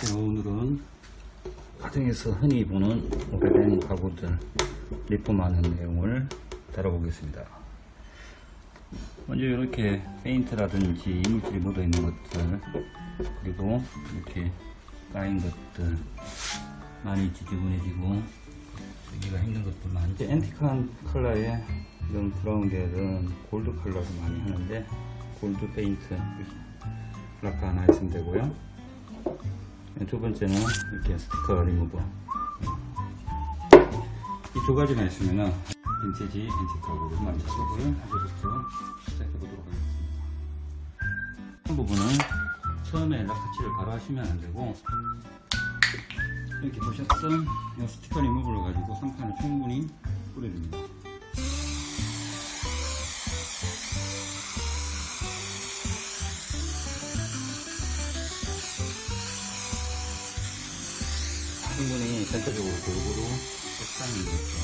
제가 오늘은 가정에서 흔히 보는 오래된 가구들 리폼하는 내용을 다뤄보겠습니다. 먼저 이렇게 페인트라든지 이물질이 묻어 있는 것들 그리고 이렇게 까인 것들 많이 지지분해지고 쓰기가 힘든 것들만 이제 앤티크한 컬러의 이런 브라운 계열은 골드 컬러로 많이 하는데 골드 페인트 라카 하나 있으면 되고요. 두 번째는 이렇게 스티커 리무버. 이 두 가지만 있으면은 빈티지 앤티크하고 많이 쓰고요 이제부터 시작해 보도록 하겠습니다. 한 부분은 처음에 락카칠을 바로 하시면 안 되고 이렇게 보셨던 이 스티커 리무버를 가지고 상판을 충분히 뿌려줍니다 충분히 전체적으로 골고루 색상이 있죠.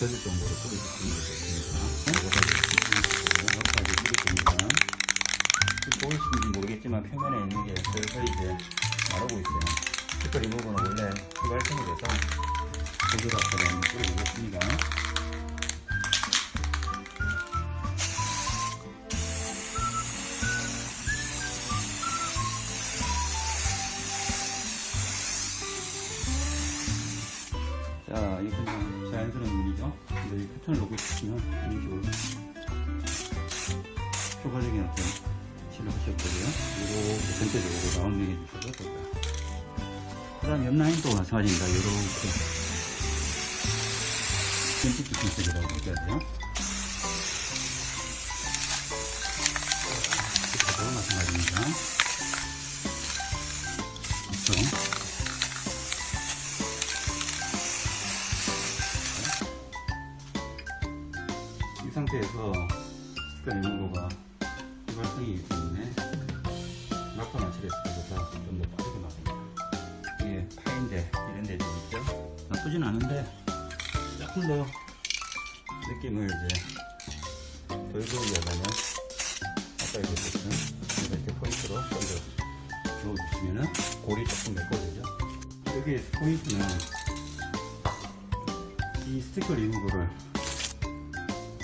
젖을 정도로 뿌려주시는 게 좋습니다. 여기까지 뿌려줍니다. 보이시는지 모르겠지만 표면에 있는 게 서서히 이제 마르고 있어요. 스티커 리무버는 원래 휘발성이 돼서 부드럽게 뿌려주겠습니다. 자, 이거 그냥 자연스러운 눈이죠? 근데 이 패턴을 놓고 싶으면 이런 식으로 효과적인 어떤 실을 하셨고요. 이렇게 전체적으로 라운딩 해주셔도 될까요? 그 다음 옆라인도 마찬가지입니다. 이렇게 벤티지 컨셉이라고 볼게야 돼요. 이것도 마찬가지입니다. 그렇죠? 상태에서 스티커 리무버가 휘발성이기 때문에 막판 마찰했을 때보다 좀더 빠르게 나갑니다. 이게 파인데 이런 데도 있죠? 나쁘진 않은데 조금 더 느낌을 이제 덜 보이려면 아까 얘기했던 이렇게 포인트로 던져 넣어주시면은 골이 조금 메꿔지죠? 여기에 포인트는 이 스티커 리무버를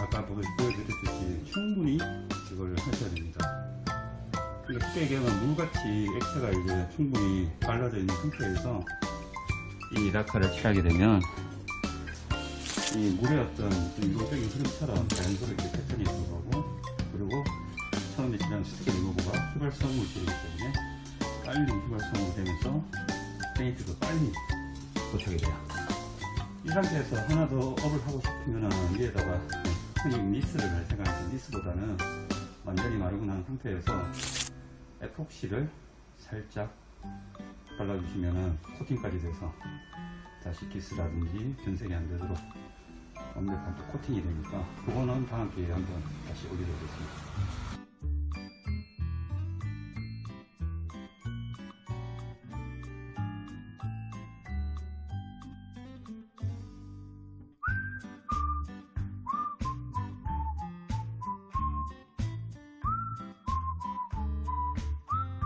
아까 보여- 보여드렸듯이 충분히 이걸 하셔야 됩니다. 그러니까 쉽게 얘기하면 물같이 액체가 이제 충분히 발라져 있는 상태에서 이 라카를 칠하게 되면 이 물의 어떤 좀 이동적인 흐름처럼 자연스럽게 패턴이 들어가고 그리고 처음에 칠한 스티커 리무버가 휘발성 물질이기 때문에 빨리 휘발성이 되면서 페인트도 빨리 도착이 돼요. 이 상태에서 하나 더 업을 하고 싶으면은 위에다가 흔히 니스를 할 생각인데 니스보다는 완전히 마르고 난 상태에서 에폭시를 살짝 발라주시면은 코팅까지 돼서 다시 기스라든지 변색이 안 되도록 완벽한 또 코팅이 되니까 그거는 다음 기회에 한번 다시 올리도록 하겠습니다.